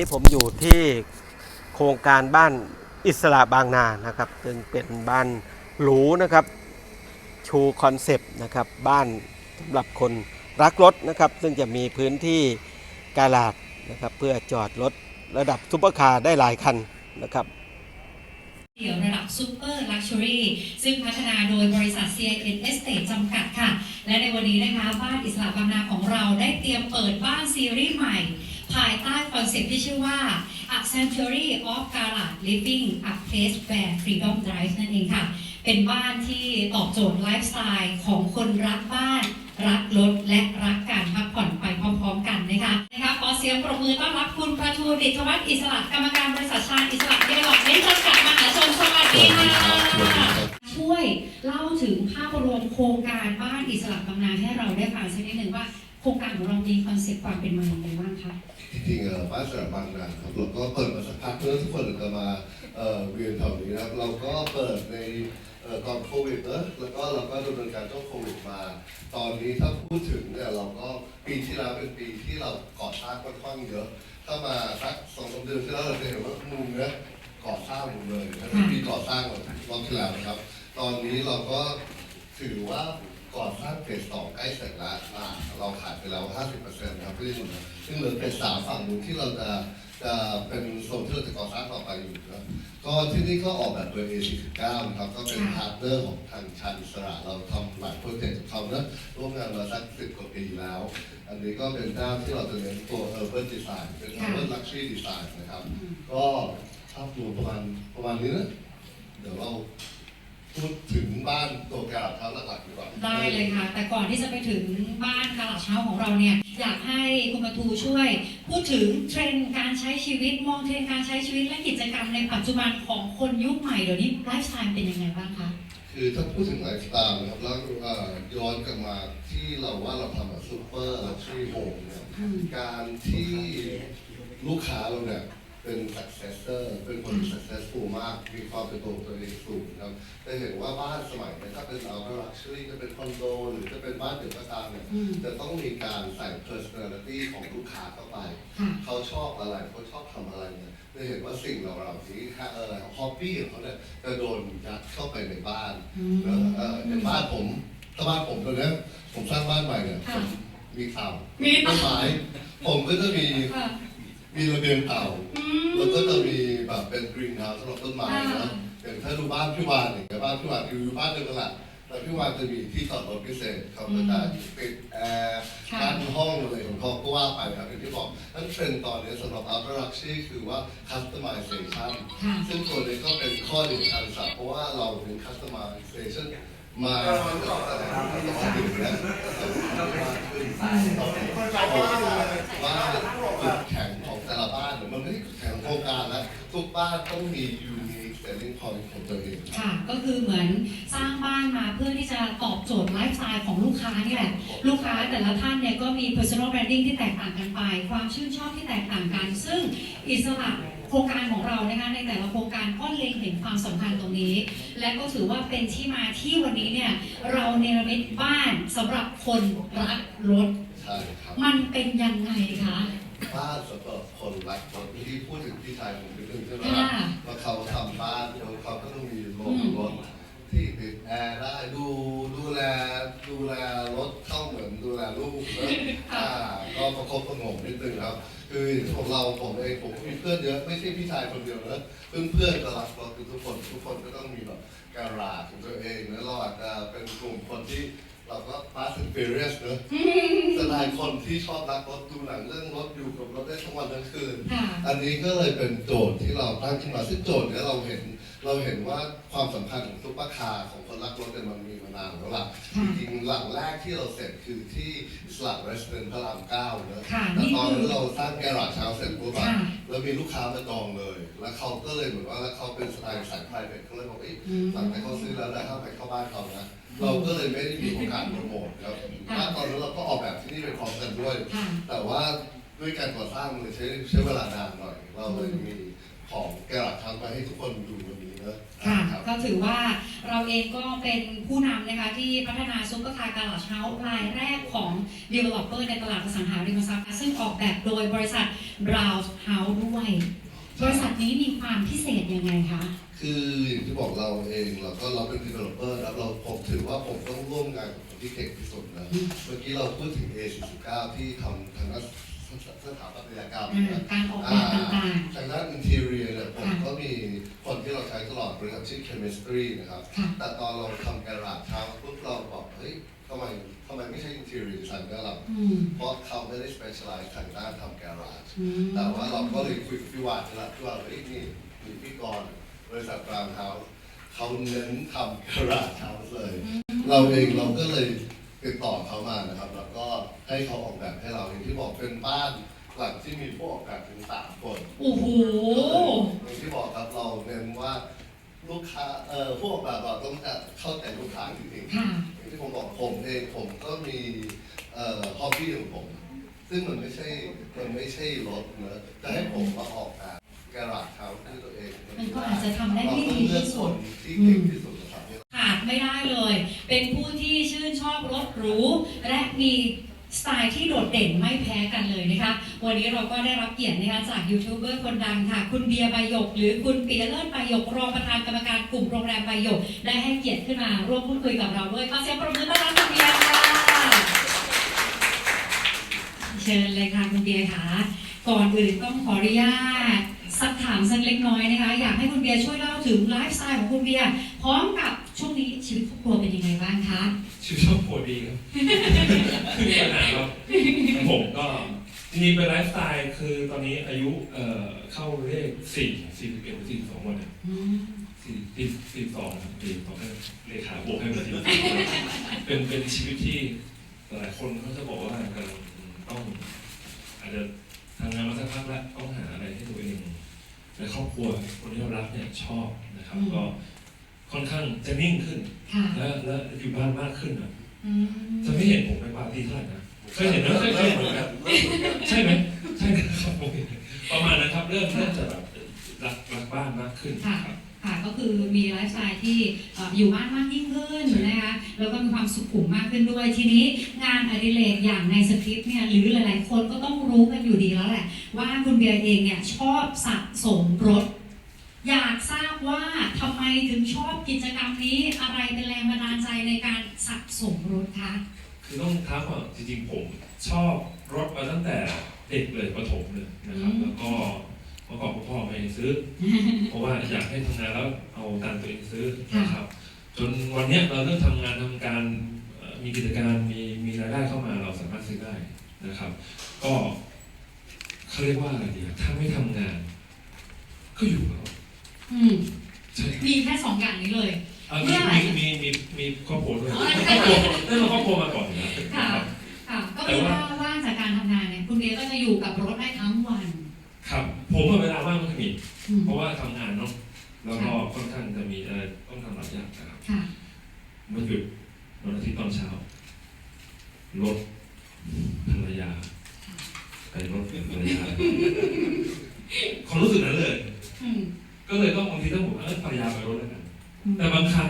นี้ผมอยู่ที่โครงการบ้านอิสระบางนานะครับซึ่งเป็นบ้านหรูนะครับ ชูคอนเซปต์นะครับ บ้านสำหรับคนรักรถนะครับ ซึ่งจะมีพื้นที่กาลาดนะครับเพื่อจอดรถระดับซุปเปอร์คาร์ได้หลายคันนะครับเดี่ยวระดับซูเปอร์ลักชัวรี่ซึ่งพัฒนาโดยบริษัท CIN Estate จำกัดค่ะ และในวันนี้นะคะ บ้านอิสระบางนาของเราได้เตรียมเปิดบ้านซีรีส์ใหม่ ภายใต้คอนเซ็ปต์ที่ชื่อว่า A Sanctuary of Garage Living a Place where Freedom Drives นั่นเองค่ะ เป็นบ้านที่ตอบโจทย์ไลฟ์สไตล์ของคนรักบ้าน รักรถและรักการพักผ่อนไปพร้อมๆกันนะคะนะคะขอเสียงปรบมือต้อนรับคุณประทูดิษฐวัฒน์อิสระกรรมการบริษัทชาญอิสระเดเวลลอปเมนต์จำกัดมหาชนสวัสดีค่ะช่วยเล่าถึงภาพรวมโครงการบ้านอิสระบางนาให้เราได้ฟังสักนิดหนึ่งว่า โครงการของเรามีคอนเซ็ปต์ความเป็นมาอย่างไรบ้างคะจริงๆเอ่อบ้านสระบางนาครับเราก็เปิดมาสักพักเพื่อทุกคนจะมาเอ่อเวียนแถวนี้นะครับ เราก็เปิดในเอ่อก่อนโควิดเนอะแล้วก็เราก็ดำเนินการช่วงโควิดมา ตอนนี้ถ้าพูดถึงเนี่ยเราก็ปีที่แล้วเป็นปีที่เราก่อสร้างค่อนข้างเยอะ ถ้ามาสักสองสามเดือนที่แล้วเราจะเห็นว่ามุมเนี้ยก่อสร้างหมดเลยนะมีก่อสร้างหมดรอบที่แล้วนะครับ ตอนนี้เราก็ถือว่า ก่อสร้างเฟสสองใกล้เสร็จแล้วอ่าเราขายไปแล้ว 50%นะครับที่สุนซึ่งเหลือเฟสสามฝั่งนู้นที่เราจะจะเป็นโซนที่เราจะก่อสร้างต่อไปอยู่นะก็ที่นี่ก็ออกแบบโดย A49 นะครับก็เป็นพาร์ทเนอร์ของทางชาญอิสระเราทำหลายโปรเจกต์กับเขานะร่วมงานมาสักสิบกว่าปีแล้ว อันนี้ก็เป็นด้านที่เราจะเน้นตัว urban design เป็น urban luxury design นะครับ ก็ภาพรวมประมาณประมาณนี้นะเดี๋ยวเรา พูดถึงบ้านตัวกระดาษเท้าหลักๆดีกว่าได้เลยค่ะ แต่ก่อนที่จะไปถึงบ้านกระหลัดเช้าของเราเนี่ยอยากให้คุณประทูช่วย พูดถึงเทรนด์การใช้ชีวิตมองเทรนด์การใช้ชีวิตและกิจกรรมในปัจจุบันของคนยุคใหม่เดี๋ยวนี้ไลฟ์สไตล์เป็นยังไงบ้างคะคือถ้าพูดถึงไลฟ์สไตล์นะครับแล้วเอ่อย้อนกลับมาที่เราว่าเราทำแบบซูเปอร์ลักชัวรี่โฮมเนี่ยอืมการที่ลูกค้าเราเนี่ย เป็น successor เป็นคน successful มากมีความเป็นตัวของตัวเองสูงนะครับจะเห็นว่าบ้านสมัยเนี้ถ้าเป็นเราก็ luxury จะเป็นคอนโดหรือจะเป็นบ้านเดี่ยวก็ตามเนี่ยอืมจะต้องมีการใส่ personality ของลูกค้าเข้าไปค่ะเขาชอบอะไรเขาชอบทำอะไรเนี่ยจะเห็นว่าสิ่งเหล่านี้ฮะเออฮอบบี้ของเขาเนี่ยจะโดนยัดเข้าไปในบ้านอืแล้วมเออในบ้านผมถ้าบ้านผมตอนเนี้ยผมสร้างบ้านใหม่เนี่ยค่ะผมมีเต่ามีต้นไม้ผมก็จะมีค่ะ มีระเบียงเต่า อืม แล้วก็จะมีแบบเป็นกรีนเฮาส์สำหรับต้นไม้อ่า นะอย่างถ้าดูบ้านพี่วานอย่างเงี้ยบ้านพี่วานอยู่บ้านเดียวกันแหละแล้วพี่วานจะมีที่จอดรถพิเศษเขาก็จะปิดแอร์ค่ะกั้นห้องอะไรของเขาก็ว่าไปครับอย่างที่บอกนั่นเทรนด์ตอนนี้สำหรับ Ultra Luxury คือว่า customization ค่ะ ซึ่งตัวนี้ก็เป็นข้อดีของการสักเพราะว่าเราเป็น customization มาถึงแล้วมากขึ้นว่าจุดแข็งของแต่ ละบ้านเนี่ยมันไม่ใช่จุดแข็งของโครงการแล้วทุกบ้านต้องมี unique selling point ของตัวเองค่ะ ก็คือเหมือนสร้างบ้านมาเพื่อที่จะตอบโจทย์ไลฟ์สไตล์ของลูกค้านี่แหละ ลูกค้าแต่ละท่านเนี่ยก็มี personal branding ที่แตกต่างกันไป ความชื่นชอบที่แตกต่างกัน ซึ่งอิสระโครงการของเรานะคะในแต่ละโครงการก็เล็งเห็นความสำคัญตรงนี้ และก็ถือว่าเป็นที่มาที่วันนี้เนี่ยเราเนรมิตบ้านสำหรับคนรักรถ ใช่ครับ มันเป็นยังไงคะ บ้านสำหรับคนรักรถที่พูดถึงพี่ชายผมนิดนึงใช่ไหมค่ะว่าเขาทำบ้านเขาเขาก็ต้องมีรถรถที่ติดแอร์ได้ดูดูแลดูแลรถเข้าเหมือนดูแลลูกนะอ่าก็ประคบประหงมนิดนึงครับ คือของเราผมเองผมก็มีเพื่อนเยอะไม่ใช่พี่ชายคนเดียวนะเพื่อนเพื่อนๆก็รักรถคือทุกคนทุกคนก็ต้องมีแบบการาของตัวเองแล้วเราอาจจะเป็นกลุ่มคนที่ เราก็ fast and furious เนอะสไตล์คนที่ชอบรักรถดูหนังเรื่องรถอยู่กับรถได้ทั้งวันทั้งคืน ค่ะ อันนี้ก็เลยเป็นโจทย์ที่เราตั้งขึ้นมาซึ่งโจทย์เนี้ยเราเห็น เราเห็นว่าความสำคัญของซุปเปอร์คาร์ของคนรักรถเนี่ยมันมีมานานแล้วล่ะจค่ะริงๆหลังแรกที่เราเสร็จคือที่สลักเรสเ n นพระรามเก้าเนอะค่ะแต่นี่ตอนคืนั้นอเราสร้างแกราจเช้าเสร็จปุ๊บอะค่ะ แล้วมีลูกค้ามาจองเลย แล้วเขาก็เลยเหมือนว่าแล้วเขาเป็นสไตล์สาย private เขาเลยบอกเอ้ยอืมหลังจากเขาซื้อแล้วได้เข้าไปเข้าบ้านเขานะเราก็เลยไม่ได้มีโอกาสโปรโมทครับค่ะ ณตอนนั้นเราก็ออกแบบที่นี่เป็นพร้อมกันด้วย ค่ะ แต่ว่าด้วยการก่อสร้างมันเลยใช้ใช้เวลานานหน่อย เราเลยมี ของแกะทำไปให้ทุกคนดูวันนี้นะค่ะครับ ก็ถือว่าเราเองก็เป็นผู้นำนะคะที่พัฒนาซุปเปอร์คาร์การ์เฮาส์รายแรกของ Developer ในตลาดอสังหาริมทรัพย์ค่ะซึ่งออกแบบโดยบริษัท Brown House ด้วย บริษัทนี้มีความพิเศษยังไงคะ คืออย่างที่บอกเราเองเราก็เราเป็น developer แล้วเราผมถือว่าผมต้องร่วมงานกับคนที่เก่งที่สุดนะอืมเมื่อกี้เราพูดถึง A49 ที่ทำทางด้าน สถาปัตยกรรมอ่านะการออกแบบต่างทางด้าน interior เนี่ยผมค่ะก็มีคนที่เราใช้ตลอดบริษัทชื่อ chemistry นะครับ ๆ ค่ะ แต่ตอนเราทำการลาดเช้าปุ๊บเราบอกเฮ้ยทำไมทำไมไม่ใช่ interior design ก็เราอืมเพราะเขาไม่ได้ specialize ทางด้านทำการลาดอืมแต่ว่าเราก็เลยคุยกับพี่วานนี่แหละพี่วานเฮ้ยนี่มีพี่กรณ์บริษัทบราวน์เฮาส์เขาเน้นทำการลาดเฮาส์เลย เราเองเราก็เลย ติดต่อเขามานะครับ แล้วก็ให้เขาออกแบบให้เราอย่างที่บอกเป็นบ้านหลังที่มีผู้ออกแบบถึงสามคนโอ้โห อย่างที่บอกครับเราเน้นว่าลูกค้าเอ่อผู้ออกแบบเราต้องจะเข้าใจลูกค้าจริงๆ ค่ะ อย่างที่ผมบอกผมเองผมก็มีเอ่อฮอบบี้ของผม ซึ่งมันไม่ใช่มันไม่ใช่รถเนอะจะให้ผมมาออกแบบการาดเท้าด้วยตัวเองมันก็อาจจะทำได้ไม่ดีที่สุด เราต้องเลือกคนที่เก่งที่สุดนะครับ ขาดไม่ได้เลย เป็นผู้ที่ชื่นชอบ รถหรูและมีสไตล์ที่โดดเด่นไม่แพ้กันเลยนะคะวันนี้เราก็ได้รับเกียรตินะคะจากยูทูบเบอร์คนดังค่ะ คุณเบียร์ใบหยก หรือคุณปียเลิศใบหยกรองประธานกรรมการกลุ่มโรงแรมใบหยก ได้ให้เกียรติขึ้นมาร่วมพูดคุยกับเราด้วยขอเสียงปรบมือต้อนรับคุณเบียร์ค่ะเชิญเลยค่ะคุณเบียร์ค่ะก่อนอื่นต้องขออนุญาตสักถามสักเล็กน้อยนะคะ อยากให้คุณเบียร์ช่วยเล่าถึงไลฟ์สไตล์ของคุณเบียร์พร้อมกับช่วงนี้ชีวิตครอบครัวเป็นยังไงบ้างคะ ชื่อชอบโคดีครับคือมีปัญหาครับผมก็จริงๆเป็นไลฟ์สไตล์คือตอนนี้อายุเอ่อเข้าเลขสี่สี่สิบเอ็ดสี่สิบสองวันเนี่ยอืมสี่สี่สี่สองปีขอให้เลขาบวกให้มันสี่เป็นเป็นชีวิตที่หลายคนเขาจะบอกว่ากำลังต้องอาจจะทำงานมาสักพักแล้วต้องหาอะไรให้ตัวเองและครอบครัวคนที่เรารักเนี่ยชอบนะครับ ก็ ค่อนข้างจะนิ่งขึ้น ค่ะและและอยู่บ้านมากขึ้นอะอืมจะไม่เห็นผมไปปาร์ตี้เท่าไหร่นะเคยเห็นไหมเคยเคยเห็นเหมือนกันใช่ไหมใช่นะครับผมประมาณนะครับเริ่มเริ่มจะแบบรักรักบ้านมากขึ้นครับ ค่ะ ก็คือมีไลฟ์สไตล์ที่เอ่ออยู่บ้านมากยิ่งขึ้นนะคะ แล้วก็มีความสุขุมมากขึ้นด้วย ทีนี้งานอดิเรกอย่างในสคริปต์เนี่ย หรือหลายๆ คนก็ต้องรู้กันอยู่ดีแล้วแหละ ว่าคุณเบียร์เองเนี่ยชอบสะสมรถ อยากทราบว่าทำไมถึงชอบกิจกรรมนี้อะไรเป็นแรงบันดาลใจในการสะสมรถคะคือต้องท้าก่อนจริงๆผมชอบรถมาตั้งแต่เด็กเลยประถมเลยนะครับแล้วก็เมื่อก่อนคุณพ่อไม่ซื้อ เพราะว่าอยากให้ทำงานแล้วเอาตังค์ตัวเองซื้อนะครับ จนวันเนี้ยเราเริ่มทำงานทำการเอ่อมีกิจการมีมีรายได้เข้ามาเราสามารถซื้อได้นะครับ ก็เขาเรียกว่าอะไรดีอะถ้าไม่ทำงาน ก็อยู่กับเรา อืมใช่มีแค่สองอย่างนี้เลยอะเมื่มีอไหร่มีมีมีมีครอบครัวด้วยอ๋อครอบครัวได้มาครอบครัวมาก่อนนะค่ะ ครับ ค่ะ ก็คือว่าว่างจากการทำงานเนี่ย คุณเบียร์ก็จะอยู่กับรถได้ทั้งวันครับผมอะเวลาว่างไม่ค่อยมี อืมเพราะว่าทำงานเนาะแล้วก็ค่อนข้างจะมีอะไรต้องทำหลายอย่างนะครับค่ะ มันหยุดวันอาทิตย์ตอนเช้ารถภรรยาไปรถภรรยาความรู้สึกนั้นเลยอืม ก็เลยต้องบางทีต้องบอกว่าเออภรรยาไปรถแล้วกันแต่บางครั้ง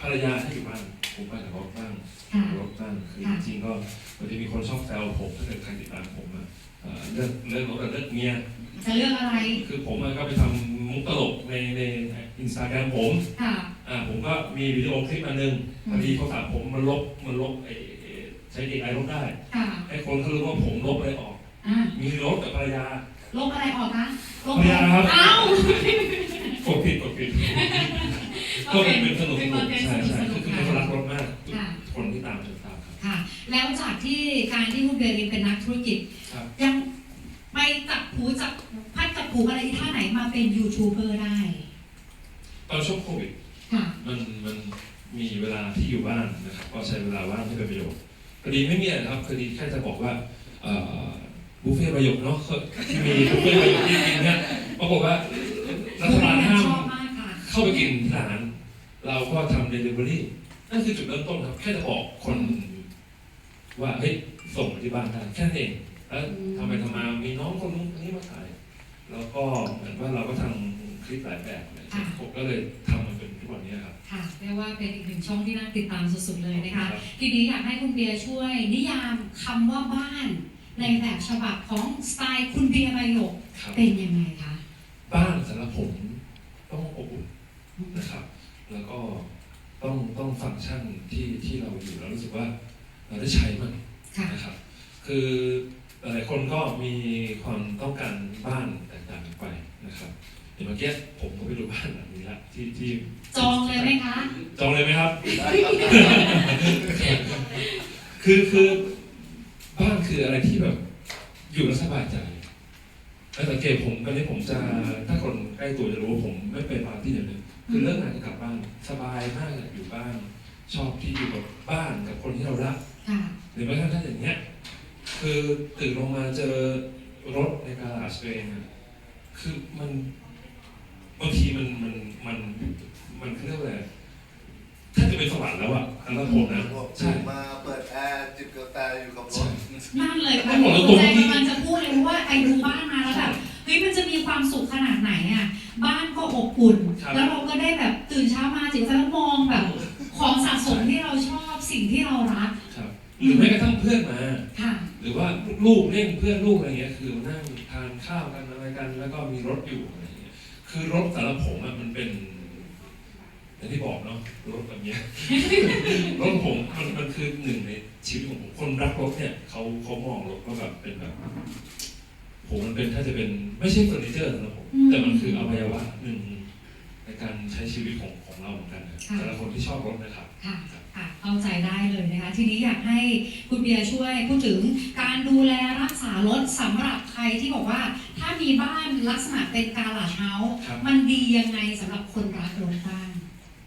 ภรรยาให้อยู่บ้านผมไปกับรถบ้างค่ะ รถบ้างคือค่ะจริงๆก็มันจะมีคนชอบแซวผมถ้าเกิดใครติดตามผมอะเอ่อเลิกเลิกรถกับเลิกเมียจะเลือกอะไรคือผมอะก็ไปทำมุกตลกในในอินสตาแกรมผม ค่ะ อ่าผมก็มีวิดีโอคลิปอันหนึงอืม พอดีโทรศัพท์ผมมันลบมันลบไอ้ไอ้ใช้ดีไอลบได้ค่ะให้คนเขารู้ว่าผมลบอะไรออก อะมีรถกับภรรยา ลบอะไรออกคะลบภรรยาครับ เอ้า กดผิดกดผิดก็เป็นเป็นสนุกสนุกใช่ใช่คือเป็นคนรักรถมากคนที่ตามจนตามครับค่ะ แล้วจากที่การที่คุณเบร์เองเป็นนักธุรกิจ ยังไปจับผูจับพัดจับผูอะไรท่าไหนมาเป็นยูทูบเบอร์ได้ตอนช่วงโควิดมันมันมีเวลาที่อยู่บ้านนะครับก็ใช้เวลาว่างให้เป็นประโยชน์พอดีไม่มีอะไรครับพอดีแค่จะบอกว่าบุฟเฟ่ต์ประโยชน์เนาะที่มีบุฟเฟ่ต์ประโยชน์ที่กินเนี่ยปรากฏว่า รัฐบาลห้ามชอบมากค่ะ เข้าไปกินที่ร้าน เราก็ทำเดลิเวอรี่นั่นคือจุดเริ่มต้นครับ แค่จะบอกคน ว่าเฮ้ยส่งมาที่บ้านได้แค่นั้นเองแล้วทำไปทำมามีน้องคนนู้นคนนี้มาขายแล้วก็เหมือนว่าเราก็ทำคลิปหลายแบบเลยค่ะผมก็เลยทำมันเป็นวันนี้ครับ ค่ะเรียกว่าเป็นอีกหนึ่งช่องที่น่าติดตามสุดๆเลยนะคะครับทีนี้อยากให้คุณเบียร์ช่วย นิยามคำว่าบ้าน ในแบบฉบับของสไตล์คุณเบียร์ใบหยกครับเป็นยังไงคะ บ้านสำหรับผมต้องอบอุ่นนะครับ แล้วก็ต้องต้องฟังก์ชันที่ที่เราอยู่แล้วรู้สึกว่าเราได้ใช้มันค่ะนะครับ คือหลายๆคนก็มีความต้องการบ้านแตกต่างกันไปนะครับอย่างเมื่อกี้ผมก็ไปดูบ้านหลังนี้ละที่ที่จองเลยไหมคะ จองเลยไหมครับได้ครับคือคือบ้านคืออะไรที่แบบอยู่แล้วสบายใจ แล้วสังเกตผมวันนี้ผมจะถ้าคนใกล้ตัวจะรู้ว่าผมไม่เป็นปาร์ตี้เดี๋ยวนี้คือเลิกงานก็กลับบ้านสบายมากเลยอยู่บ้าน ชอบที่อยู่กับบ้านกับคนที่เรารักค่ะหรือแม้กระทั่งอย่างเงี้ยคือตื่นลงมาเจอรถในการาจตัวเองอะคือมันบางทีมันมันมันมันเขาเรียกว่าอะไรถ้าจะเป็นสวรรค์แล้วอะสำหรับผมนะบอกใช่ตื่นมาเปิดแอร์จิบกาแฟอยู่กับรถ นั่นเลยค่ะไม่หมดแล้วคุณใจตัวกำลังจะพูดเลยว่าไอ้ดูบ้าน ฮ้ยมันจะมีความสุขขนาดไหนอะ บ้านก็อบอุ่น ครับ แล้วเราก็ได้แบบตื่นเช้ามาจิ๋วจะมองแบบ ของสะสมที่เราชอบสิ่งที่เรารักครับหรือแม้กระทั่งเพื่อนมา ค่ะ หรือว่าลูกเล่นเพื่อนลูกอะไรเงี้ยคือนั่งทานข้าวกันอะไรกัน แล้วก็มีรถอยู่อะไรเงี้ยคือรถสำหรับผมอะมันเป็นอย่างที่บอกเนาะรถแบบเนี้ย รถผมมันมันคือหนึ่งในชีวิตของผมคนรักรถเนี่ยเขาเขามองรถว่าแบบเป็นแบบ ผมมันเป็นถ้าจะเป็นไม่ใช่เฟอร์นิเจอร์สำหรับผมอืมแต่มันคืออวัยวะหนึ่งในการใช้ชีวิตของของเราเหมือนกันนะค่ะ แต่ละคนที่ชอบรถนะครับ ค่ะค่ะเข้าใจได้เลยนะคะ ทีนี้อยากให้คุณเบียร์ช่วยพูดถึงการดูแลรักษารถสำหรับใครที่บอกว่า ถ้ามีบ้านลักษณะเป็นการาจเฮาส์ครับ มันดียังไงสำหรับคนรักรถบ้าง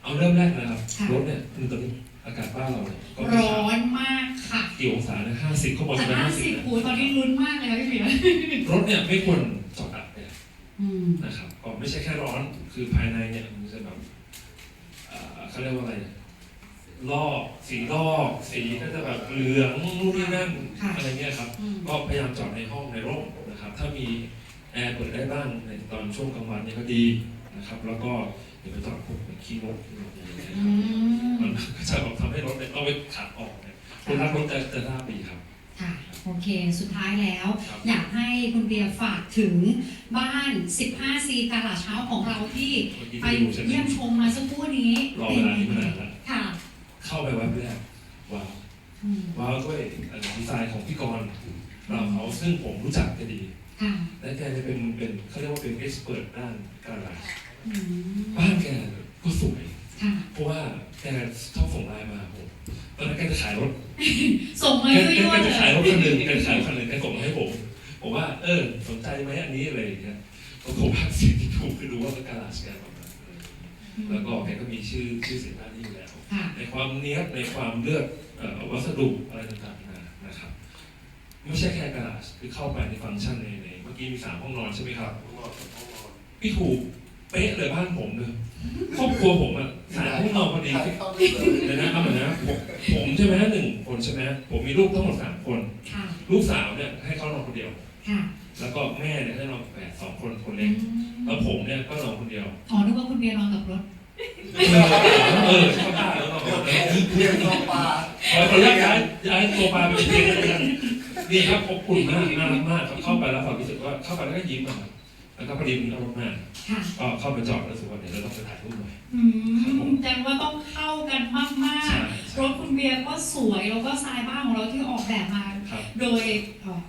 เอาเริ่มแรกนะครับ ค่ะ รถเนี่ยคือตอนนี้ อากาศบ้านเราเนี่ยก็ไม่ร้ช้าอนมากค่ะกี่องศานะห้าสิบเขาบอกแต่จะเป็นห้าห้าสิสิบบโอ้ตอนนี้ลุ้นมากเลยค่ะพี่เบียร์รถเนี่ยไม่ควรจอดอัดเนี่ยอืมนะครับก็ไม่ใช่แค่ร้อนคือภายในเนี่ยมันจะแบบเอ่อเขาเรียกว่าอะไรเนี่ยลอกสีลอกสีก็จะแบบเหลืองนู่นนี่นั่นค่ะอะไรเงี้ยครับอืมก็พยายามจอดในห้องในร่มนะครับ ถ้ามีแอร์เปิดได้บ้างในตอนช่วงกลางวันเนี่ยก็ดีนะครับ แล้วก็อย่าไปจอดพวกเป็นขี้นกขี้นกอะไรอย่างเงี้ยอืครับมมันก็ จะแบบทำให้รถเนี่ยต้องไปขัดออกเนี่ยคนรักรถจะจะทราบดีครับ ค่ะ โอเค สุดท้ายแล้ว ครับ อยากให้คุณเบียร์ฝากถึงบ้าน 15C การาเช้าของเราที่เมื่อกี้ไปที่ดูใช่ไหม เยี่ยมชมมาสักครู่นี้รอเวลานี้มานานแล้ว ค่ะเข้าไปเว็บแรกว้าวอืมว้าวด้วยดีไซน์ของพี่กรณ์เราเขาซึ่งผมรู้จักแกดี ค่ะและแกจะเป็นเป็นเขาเรียกว่าเป็นเอ็กซ์เพรสด้านการลาอืมบ้านแกก็สวย ค่ะ เพราะว่าแกชอบส่งไลน์มาหาผมตอนนั้นแกจะขายรถส่งมาแกยั่วแกๆเลจะยขายรถคันหนึ่งแกจะขายรถคันหนึ่งแกส่งมาให้ผมบอกว่า เออ สนใจไหมอันนี้อะไรอย่างเงี้ยก็ผมว่าสิ่งที่ถูกคือดูว่าเป็นการลาแกประมาณนั้นแล้วก็แกก็มีชื่อชื่อเสียงด้านนี้อยู่แล้ว ค่ะ ในความเนี้ยบในความเลือกเอ่อวัสดุอะไรต่างๆนานานะครับ ไม่ใช่แค่กระดาษคือเข้าไปในฟังก์ชันในในเมื่อกี้มีสามห้องนอนใช่ไหมครับห้องนอนกับห้องนอนพี่ถูก เป๊ะเลยบ้านผมเลยครอบครัวผมอะสามห้องนอนพอดีถ่ายเข้าได้เลยเดี๋ยวนะเอาเหมือนนะผมผมใช่ไหมหนึ่งคนใช่ไหมผมมีลูกทั้งหมดสามคน ค่ะ ลูกสาวเนี่ยให้เขานอนคนเดียว ค่ะแล้วก็แม่เนี่ยให้นอนกับแฝดสองคนคนอืเล็กมแล้วผมเนี่ยก็นอนคนเดียวอ๋อนึกว่าคุณเบียร์นอนกับรถ เออชอบได้แล้วนอนคนเดียว เรียนต่อปลาขอขออนุญาตย้ายย้ายตัวปลาไปเป็นเตียงแล้วกันนี่ครับอบอุ่นมากน่ารักมากครับเข้าไปแล้วความรู้สึกว่าเข้าไปแล้วก็ยิ้มอะครับ แล้วก็พอดีมีรถมาค่ะ ก็เข้าไปจอดแล้วรู้สึกว่าเดี๋ยวเราต้องไปถ่ายรูปหน่อยอืมแสดงว่าต้องเข้ากันมากใช่ๆรถคุณเบียร์ก็สวยแล้วก็สไตล์บ้านของเราที่ออกแบบมา ครับโดยเอ่อ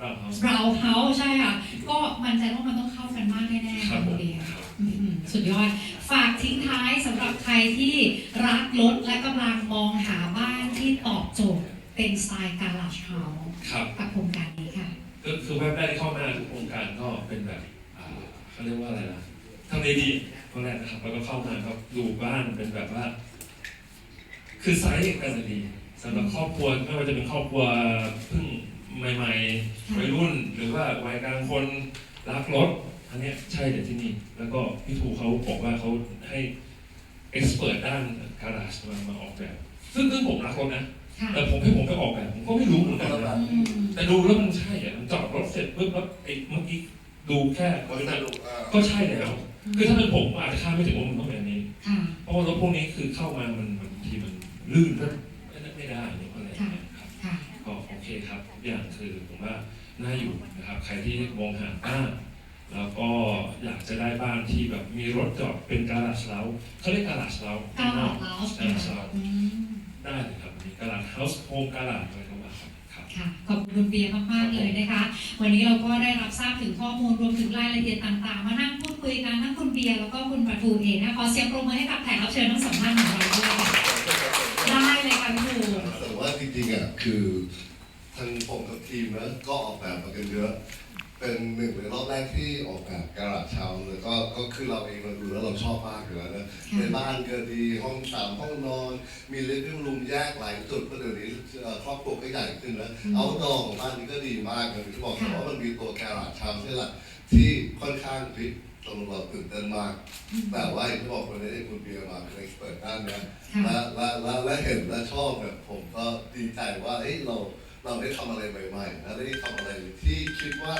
เราเขาเราเฮาใช่ค่ะ ก็มันใจว่ามันต้องเข้ากันมากแน่ๆครับคุผณมเบียร์ ครับ อืมสุดยอด ฝากทิ้งท้ายสำหรับใครที่รักรถและกำลังมองหาบ้านที่ตอบโจทย์เป็นสไตล์การาจเฮาส์ครับ กับโครงการนี้ค่ะ ก็คือแวบแรกที่เข้ามาทุกโครงการก็เป็นแบบอ่าเขาเรียกว่าอะไรนะทำเลดีตอนแรกนะครับแล้วก็เข้ามาก็ดูบ้านเป็นแบบว่า คือไซส์กำลังดีสำหรับครอบครัวไม่ว่าจะเป็นครอบครัวเพิ่งใหม่ๆวัยรุ่น หรือว่าวัยกลางคนรักรถอันเนี้ยใช่เดี๋ยวที่นี่ แล้วก็พี่ทูเขาบอกว่าเขาให้เอ็กซ์เพรสด้านการาจมามาออกแบบ ซึ่งซึ่งผมรักรถนะ แต่ผมให้ผมไปออกแบบผมก็ไม่รู้เหมือนกันนะอืมแต่ดูแล้วมันใช่อะมันจอดรถเสร็จปุ๊บแล้วไอ้เมื่อกี้ดูแค่วัสดุอ่าก็ใช่แล้วคือถ้าเป็นผมอาจจะคาดไม่ถึงว่ามันต้องเป็นอันนี้ค่ะ เพราะว่ารถพวกนี้คือเข้ามามันบางทีมันลื่นก็ไม่ได้หรืออะไรอย่างเงี้ยครับค่ะก็โอเคครับทุกอย่างคือผมว่าน่าอยู่นะครับ ใครที่มองหาบ้านแล้วก็อยากจะได้บ้านที่แบบมีรถจอดเป็นการาชเล้าเขาเรียกการาชเล้าการหลับเล้าการาชเล้าอืมได้เลยครับมี การาชเฮาส์โฮมการาชอะไรก็ว่าครับครับ ค่ะขอบคุณคุณเบียร์มากๆเลยนะคะ วันนี้เราก็ได้รับทราบถึงข้อมูลรวมถึงรายละเอียดต่างๆ มานั่งพูดคุยกันทั้งคุณเบียร์แล้วก็คุณประทูเองนะคะขอเสียงปรบมือให้กับแขกรับเชิญทั้งสองท่านของเราด้วยค่ะได้เลยค่ะพี่ภูแต่ว่าจริงๆอะคือทางผมกับทีมนะก็ออกแบบมากันเยอะ เป็นหนึ่งในรอบแรกที่ออกแบบการาดเช้าเลยก็ก็คือเราเองเราดูแล้วเราชอบมากอยู่แล้วนะในบ้านก็ดีห้องสามห้องนอน มีลิฟต์รูมแยกหลายจุดเพราะเดี๋ยวนี้เอ่อครอบครัวก็ใหญ่ขึ้นนะเอาดอของบ้านนี้ก็ดีมากเลยที่บอกแต่ว่ามันมีตัวการาดเช้าใช่ไหมที่ค่อนข้างพิษสำหรับเราตื่นเต้นมาก แต่ว่าอย่างที่บอกวันนี้ได้คุณเบียร์มาเป็นเอ็กซ์เพรสด้านเนี้ยค่ะและและและและเห็นและชอบเนี่ยผมก็ดีใจว่าเฮ้ยเราเราได้ทำอะไรใหม่ๆ และได้ทำอะไรที่คิดว่า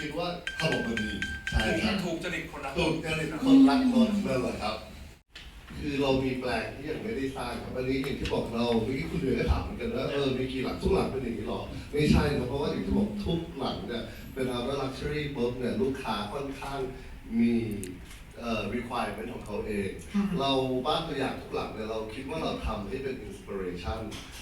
คิดว่าทำออกมาดีใช่ครับถูกจริตคนรักถูกจริตคนรักรถนั่นแหละครับ คือเรามีแปลงที่ยังไม่ได้สร้างครับอันนี้อย่างที่บอกเราเมื่อกี้คุณเดือก็ถามเหมือนกันว่าเออมีกี่หลังทุกหลังเป็นอย่างนี้หรอไม่ใช่นะเพราะว่าอย่างที่บอกทุกหลังเนี่ยเป็นเอาว่า luxury ปุ๊บเนี่ยลูกค้าค่อนข้างมีเอ่อ requirement ของเขาเอง ค่ะ เราบ้านตัวอย่างทุกหลังเนี่ยเราคิดว่าเราทำให้เป็นอินสปิเรชัน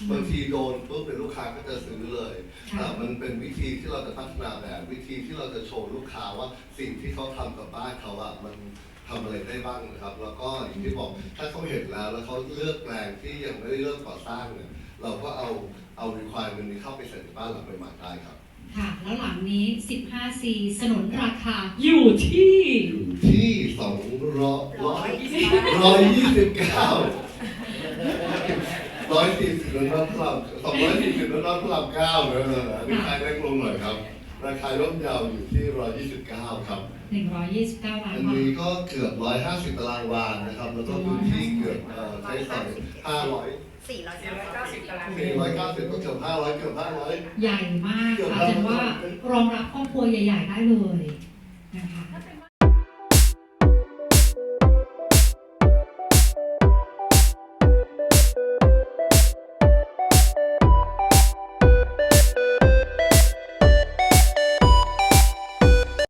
บางทีโดนปุ๊บเป็นยลูกค้าก็จะซื้อเลยค่ะแต่มันเป็นวิธีที่เราจะพัฒนาแบบวิธีที่เราจะโชว์ลูกค้าว่าสิ่งที่เขาทำกับบ้านเขาอะมันทำอะไรได้บ้างนะครับ แล้วก็อย่างที่บอกถ้าเขาเห็นแล้วแล้วเขาเลือกแปลงที่ยังไม่ได้เริ่มก่อสร้างเนี่ยเราก็เอาเอา requirement นี้เข้าไปใส่ในบ้านหลังใหม่ๆได้ครับ ค่ะ แล้วหลังนี้ 15C สนนราคา อยู่ที่อยู่ที่สองร้อยร้อยร้อยยี่สิบเก้าร้อยสี่สิบนนท์พระรามสองร้อยสี่สิบนนท์พระรามเก้าเลยนะนี่ใครเล็กลงหน่อยครับ ราคาย่อมเยาวอยู่ที่ร้อยยี่สิบเก้าครับ 129ล้านอันบานี้ทก็เกือบร้อยห้าสิบตารางวานะครับ แล้วก็พื้นที่เกือบเอ่อใช้สอยห้าร้อย สี่ร้อยเก้าสิบตารางเมสี่ตรร้อยเก้าสิบก็เกือบห้าร้อยเกือบห้าร้อย ใหญ่มากค่ะแต่ว่ารองรับครอบครัวใหญ่ ๆ ได้เลย